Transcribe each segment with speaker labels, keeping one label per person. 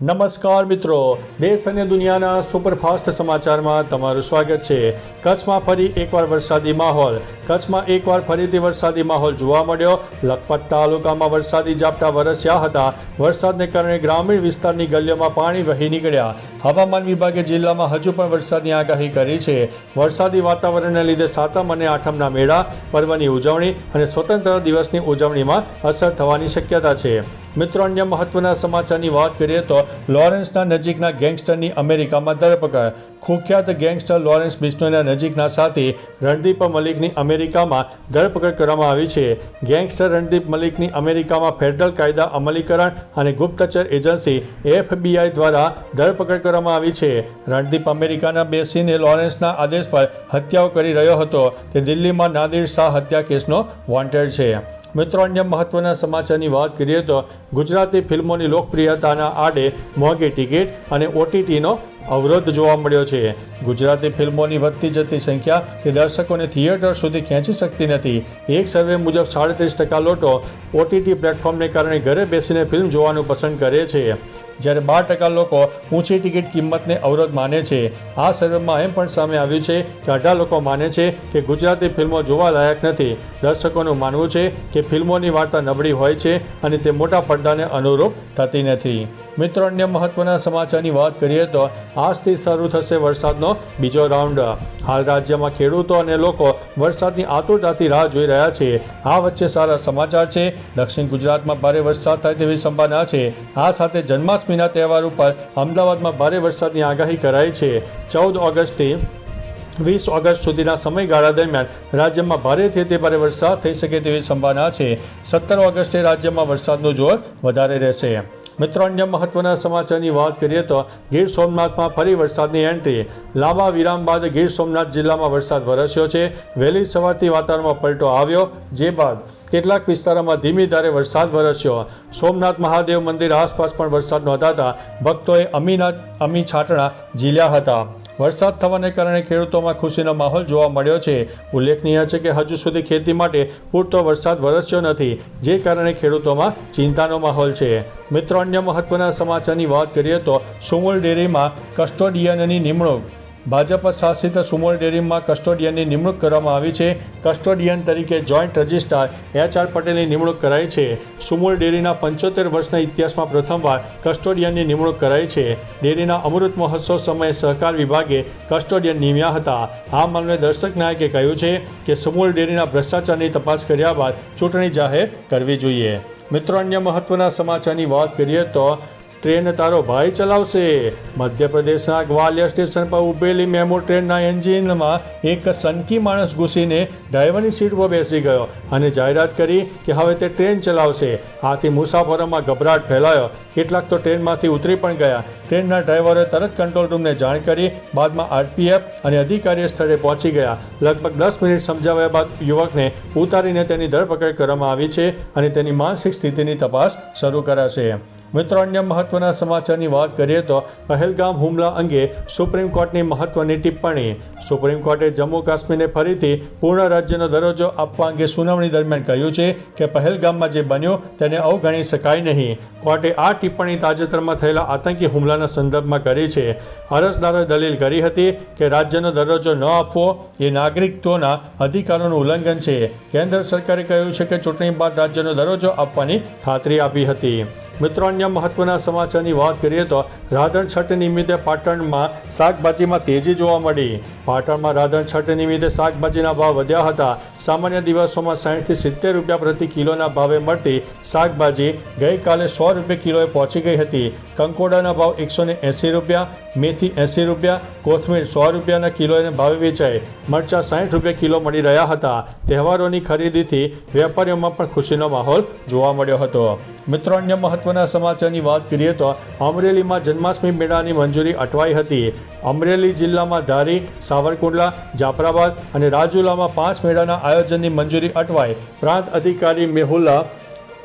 Speaker 1: નમસ્કાર મિત્રો, દેશ અને દુનિયાના સુપરફાસ્ટ સમાચારમાં તમારું સ્વાગત છે. કચ્છમાં ફરી એકવાર વરસાદી માહોલ. કચ્છમાં એકવાર ફરીથી વરસાદી માહોલ જોવા મળ્યો. લખપત તાલુકામાં વરસાદી ઝાપટા વરસ્યા હતા. વરસાદને કારણે ગ્રામીણ વિસ્તારની ગલીઓમાં પાણી વહી નીકળ્યા. હવામાન વિભાગે જિલ્લામાં હજુ પણ વરસાદની આગાહી કરી છે. વરસાદી વાતાવરણને લીધે સાતમ અને આઠમના મેળા, પર્વની ઉજવણી અને સ્વતંત્ર દિવસની ઉજવણીમાં અસર થવાની શક્યતા છે. મિત્રો, અન્ય મહત્વના સમાચારની વાત કરીએ તો લોરેન્સના નજીકના ગેંગસ્ટરની અમેરિકામાં ધરપકડ. કુખ્યાત ગેંગસ્ટર લોરેન્સ બિશ્નોઈના નજીકના સાથી રણદીપ મલિકની અમેરિકામાં ધરપકડ કરવામાં આવી છે. ગેંગસ્ટર રણદીપ મલિકની અમેરિકામાં ફેડરલ કાયદા અમલીકરણ અને ગુપ્તચર એજન્સી એફબીઆઈ દ્વારા ધરપકડ કરવામાં આવી છે. રણદીપ અમેરિકાના બેસીને લોરેન્સના આદેશ પર હત્યાઓ કરી રહ્યો હતો. તે દિલ્હીમાં નાદિર શાહ હત્યા કેસનો વોન્ટેડ છે. મિત્રો, અન્ય મહત્વના સમાચારની વાત કરીએ તો ગુજરાતી ફિલ્મોની લોકપ્રિયતાના આડે મોંઘી ટિકિટ અને ઓટીટીનો અવરોધ જોવા મળ્યો છે. ગુજરાતી ફિલ્મોની વધતી જતી સંખ્યા તે દર્શકોને થિયેટર સુધી ખેંચી શકતી નથી. એક સર્વે મુજબ સાડત્રીસ ટકા લોટો ઓટીટી પ્લેટફોર્મને કારણે ઘરે બેસીને ફિલ્મ જોવાનું પસંદ કરે છે. જ્યારે બાર ટકા લોકો ઊંચી ટિકિટ કિંમતને અવરોધ માને છે. આ સર્વેમાં એમ પણ સામે આવ્યું છે કે અઢાર લોકો માને છે કે ગુજરાતી ફિલ્મો જોવા લાયક નથી. દર્શકોનું માનવું છે કે ફિલ્મોની વાર્તા નબળી હોય છે અને તે મોટા પડદાને અનુરૂપ થતી નથી. મિત્રો, અન્ય મહત્વના સમાચારની વાત કરીએ તો આજથી શરૂ થશે વરસાદનો બીજો રાઉન્ડ. હાલ રાજ્યમાં ખેડૂતો અને લોકો વરસાદની આતુરતાથી રાહ જોઈ રહ્યા છે. આ વચ્ચે સારા સમાચાર છે. દક્ષિણ ગુજરાતમાં ભારે વરસાદ થાય તેવી સંભાવના છે. આ સાથે જન્માષ્ટમીના તહેવાર ઉપર અમદાવાદમાં ભારે વરસાદની આગાહી કરાઈ છે. ચૌદ ઓગસ્ટથી વીસ ઓગસ્ટ સુધીના સમયગાળા દરમિયાન રાજ્યમાં ભારેથી અતિ ભારે વરસાદ થઈ શકે તેવી સંભાવના છે. સત્તર ઓગસ્ટે રાજ્યમાં વરસાદનું જોર વધારે રહેશે. મિત્રો, અન્ય મહત્વના સમાચારની વાત કરીએ તો ગીર સોમનાથમાં ફરી વરસાદની એન્ટ્રી. લાંબા વિરામ બાદ ગીર સોમનાથ જિલ્લામાં વરસાદ વરસ્યો છે. વહેલી સવારથી વાતાવરણમાં પલટો આવ્યો. જે બાદ કેટલાક વિસ્તારોમાં ધીમી ધારે વરસાદ વરસ્યો. સોમનાથ મહાદેવ મંદિર આસપાસ પણ વરસાદ નોંધાતા ભક્તોએ અમીના અમી છાંટણા ઝીલ્યા હતા. વરસાદ થવાને કારણે ખેડૂતોમાં ખુશીનો માહોલ જોવા મળ્યો છે. ઉલ્લેખનીય છે કે હજુ સુધી ખેતી માટે પૂરતો વરસાદ વરસ્યો નથી, જે કારણે ખેડૂતોમાં ચિંતાનો માહોલ છે. મિત્રો, અન્ય મહત્વના સમાચારની વાત કરીએ તો સુમુલ ડેરીમાં કસ્ટોડિયનની નિમણૂક ભાજપ શાસિત સુમોલ ડેરીમાં કસ્ટોડિયનની નિમણૂક કરવામાં આવી છે. કસ્ટોડિયન તરીકે જોઈન્ટ રજિસ્ટ્રાર એચ આર પટેલની નિમણૂક કરાઈ છે. સુમોલ ડેરીના પંચોતેર વર્ષના ઇતિહાસમાં પ્રથમવાર કસ્ટોડિયનની નિમણૂક કરાઈ છે. ડેરીના અમૃત મહોત્સવ સમયે સહકાર વિભાગે કસ્ટોડિયન નિમ્યા હતા. આ મામલે દર્શક નાયકે કહ્યું છે કે સુમોલ ડેરીના ભ્રષ્ટાચારની તપાસ કર્યા બાદ ચૂંટણી જાહેર કરવી જોઈએ. મિત્રો, અન્ય મહત્વના સમાચારની વાત કરીએ તો ટ્રેન તારો ભાઈ ચલાવશે. મધ્યપ્રદેશના ગ્વાલિયર સ્ટેશન પર ઊભેલી મેમો ટ્રેનના એન્જિનમાં એક સનકી માણસ ઘૂસીને ડ્રાઈવરની સીટ પર બેસી ગયો અને જાહેરાત કરી કે હવે તે ટ્રેન ચલાવશે. આથી મુસાફરોમાં ગભરાટ ફેલાયો. કેટલાક તો ટ્રેનમાંથી ઉતરી પણ ગયા. ટ્રેનના ડ્રાઈવરે તરત કંટ્રોલ રૂમને જાણ કરી, બાદમાં આરપીએફ અને અધિકારીએ સ્થળે પહોંચી ગયા. લગભગ દસ મિનિટ સમજાવ્યા બાદ યુવકને ઉતારીને તેની ધરપકડ કરવામાં આવી છે અને તેની માનસિક સ્થિતિની તપાસ શરૂ કરાશે. મિત્રો, અન્ય મહત્વના સમાચારની વાત કરીએ તો પહેલગામ હુમલા અંગે સુપ્રીમ કોર્ટની મહત્વની ટિપ્પણી. સુપ્રીમ કોર્ટે જમ્મુ કાશ્મીરને ફરીથી પૂર્ણ રાજ્યનો દરજ્જો આપવા અંગે સુનાવણી દરમિયાન કહ્યું છે કે પહેલગામમાં જે બન્યું તેને અવગણી શકાય નહીં. કોર્ટે આ ટિપ્પણી તાજેતરમાં થયેલા આતંકી હુમલાના સંદર્ભમાં કરી છે. અરજદારોએ દલીલ કરી હતી કે રાજ્યનો દરજ્જો ન આપવો એ નાગરિકત્વના અધિકારોનું ઉલ્લંઘન છે. કેન્દ્ર સરકારે કહ્યું છે કે ચૂંટણી બાદ રાજ્યનો દરજ્જો આપવાની ખાતરી આપી હતી. મિત્રો અન્ય મહત્વના સમાચારની વાત કરીએ તો રાધણ છઠ નિમિત્તે પાટણમાં શાકભાજીમાં તેજી જોવા મળી. પાટણમાં રાધણ છઠ નિમિત્તે શાકભાજીના ભાવ વધ્યા હતા. સામાન્ય દિવસોમાં સાઠથી સિત્તેર રૂપિયા પ્રતિ કિલોના ભાવે મળતી શાકભાજી ગઈકાલે સો રૂપિયા કિલોએ પહોંચી ગઈ હતી. કંકોડાના ભાવ એકસો એંસી રૂપિયા, મેથી એંસી રૂપિયા, કોથમીર સો રૂપિયાના કિલોને ભાવે વેચાઈ. મરચાં સાઠ રૂપિયા કિલો મળી રહ્યા હતા. તહેવારોની ખરીદીથી વેપારીઓમાં પણ ખુશીનો માહોલ જોવા મળ્યો હતો. મિત્રો, અન્ય મહત્વના સમાચારની વાત કરીએ તો અમરેલીમાં જન્માષ્ટમી મેળાની મંજૂરી અટવાઈ હતી. અમરેલી જિલ્લામાં ધારી, સાવરકુંડલા, જાફરાબાદ અને રાજુલામાં પાંચ મેળાના આયોજનની મંજૂરી અટવાઈ. પ્રાંત અધિકારી મેહુલા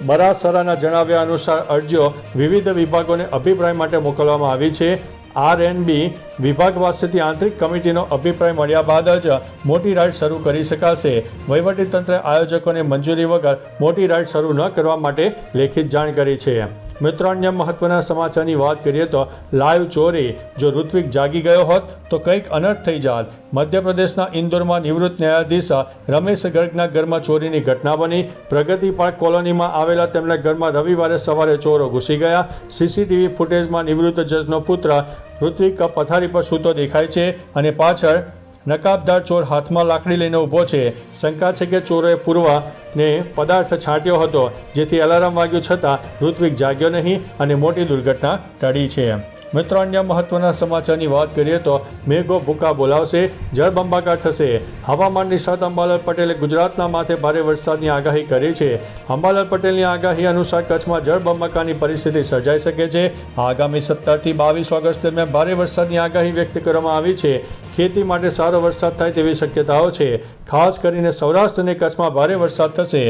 Speaker 1: બરાસરાના જણાવ્યા અનુસાર અરજીઓ વિવિધ વિભાગોને અભિપ્રાય માટે મોકલવામાં આવી છે. આરએનબી વિભાગ પાસેથી આંતરિક કમિટીનો અભિપ્રાય મળ્યા બાદ જ મોટી રાઇડ શરૂ કરી શકાશે. વહીવટીતંત્રે આયોજકોને મંજૂરી વગર મોટી રાઇડ શરૂ ન કરવા માટે લેખિત જાણ કરી છે. મિત્રો, અન્ય મહત્વના સમાચારની વાત કરીએ તો લાઈવ ચોરી, જો ઋત્વિક જાગી ગયો હોત તો કંઈક અનર્થ થઈ જાત. મધ્યપ્રદેશના ઇન્દોરમાં નિવૃત્ત ન્યાયાધીશ રમેશ ગર્ગના ઘરમાં ચોરીની ઘટના બની. પ્રગતિ પાર્ક કોલોનીમાં આવેલા તેમના ઘરમાં રવિવારે સવારે ચોરો ઘૂસી ગયા. સીસીટીવી ફૂટેજમાં નિવૃત્ત જજનો પુત્ર ઋત્વિક પથારી પર સૂતો દેખાય છે અને પાછળ નકાબદાર ચોર હાથમાં લાકડી લઈને ઊભો છે. શંકા છે કે ચોરોએ પૂર્વને પદાર્થ છાંટ્યો હતો, જેથી અલાર્મ વાગ્યું છતાં ઋત્વિક જાગ્યો નહીં અને મોટી દુર્ઘટના ટળી છે. મિત્રો, અન્ય મહત્વના સમાચારની વાત કરીએ તો મેઘો ભૂકા બોલાવશે જળબંબાકાર થશે. હવામાન નિષ્ણાત અંબાલાલ પટેલે ગુજરાતના માથે ભારે વરસાદની આગાહી કરી છે. અંબાલાલ પટેલની આગાહી અનુસાર કચ્છમાં જળબંબાકારની પરિસ્થિતિ સર્જાઈ શકે છે. આગામી સત્તરથી બાવીસ ઓગસ્ટ દરમિયાન ભારે વરસાદની આગાહી વ્યક્ત કરવામાં આવી છે. ખેતી માટે સારો વરસાદ થાય તેવી શક્યતાઓ છે. ખાસ કરીને સૌરાષ્ટ્ર અને કચ્છમાં ભારે વરસાદ થશે.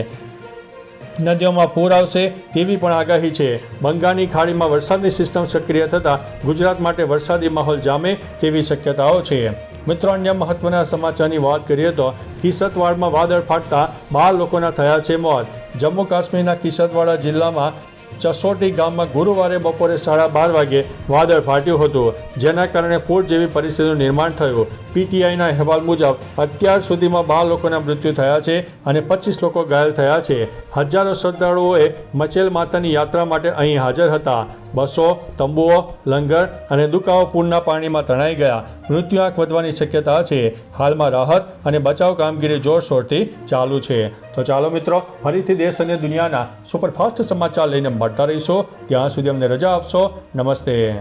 Speaker 1: નદીઓમાં પૂર આવશે તેવી પણ આગાહી છે. બંગાળની ખાડીમાં વરસાદની સિસ્ટમ સક્રિય થતાં ગુજરાત માટે વરસાદી માહોલ જામે તેવી શક્યતાઓ છે. મિત્રો, અન્ય મહત્વના સમાચારની વાત કરીએ તો કિસતવાડમાં વાદળ ફાટતા બાર લોકોના થયા છે મોત. જમ્મુ કાશ્મીરના કિસતવાડા જિલ્લામાં ચસોટી ગામમાં ગુરુવારે બપોરે સાડા બાર વાગે વાદળ ફાટ્યું હતું, જેના કારણે પૂર જેવી પરિસ્થિતિનું નિર્માણ થયું. પીટીઆઈના અહેવાલ મુજબ, અત્યાર સુધીમાં બાર લોકોના મૃત્યુ થયા છે અને પચીસ લોકો ઘાયલ થયા છે. હજારો શ્રદ્ધાળુઓએ મચેલ માતાની યાત્રા માટે અહીં હાજર હતા. બસો, તંબુઓ, લંગર અને દુકાઓ પૂરના પાણીમાં તણાઈ ગયા. મૃત્યુઆંક વધવાની શક્યતા છે. હાલમાં રાહત અને બચાવ કામગીરી જોરશોરથી ચાલુ છે. તો ચાલો મિત્રો, ફરીથી દેશ અને દુનિયાના સુપરફાસ્ટ સમાચાર લઈને મળતા રહીશું. ત્યાં સુધી અમને રજા આપશો. નમસ્તે.